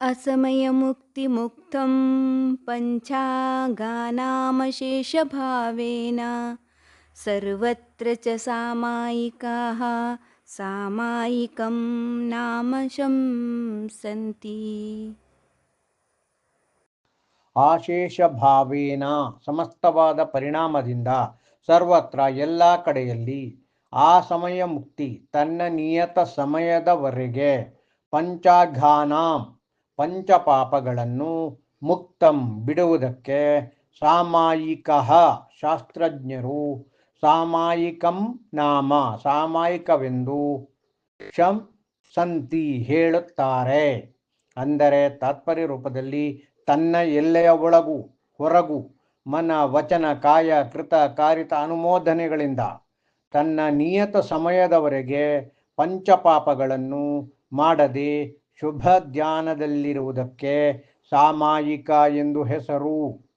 असमयमुक्तिमुक्तं पञ्चागानामशेषभावेन सर्वत्र च सामायिकाः सामायिकं नाम शंसन्ति ಆಶೇಷ ಭಾವೇನ ಸಮಸ್ತವಾದ ಪರಿಣಾಮದಿಂದ ಸರ್ವತ್ರ ಎಲ್ಲ ಕಡೆಯಲ್ಲಿ ಆ ಸಮಯ ಮುಕ್ತಿ ತನ್ನ ನಿಯತ ಸಮಯದವರೆಗೆ ಪಂಚಾಘಾನಾಂ ಪಂಚಪಾಪಗಳನ್ನು ಮುಕ್ತಂ ಬಿಡುವುದಕ್ಕೆ ಸಾಮಾಯಿಕ ಶಾಸ್ತ್ರಜ್ಞರು ಸಾಮಾಯಿಕಂ ನಾಮ, ಸಾಮಾಯಿಕವೆಂದು ಶಂ ಸಂತಿ ಹೇಳುತ್ತಾರೆ. ಅಂದರೆ ತಾತ್ಪರ್ಯ ರೂಪದಲ್ಲಿ ತನ್ನ ಎಲ್ಲೆಯ ಒಳಗೂ, ಹೊರಗು, ಮನ, ವಚನ, ಕಾಯ, ಕೃತ, ಕಾರಿತ ಅನುಮೋದನೆಗಳಿಂದ ತನ್ನ ನಿಯತ ಸಮಯದವರೆಗೆ ಪಂಚಪಾಪಗಳನ್ನು ಮಾಡದೆ ಶುಭ ಧ್ಯಾನದಲ್ಲಿರುವುದಕ್ಕೆ ಸಾಮಾಯಿಕ ಎಂದು ಹೆಸರು.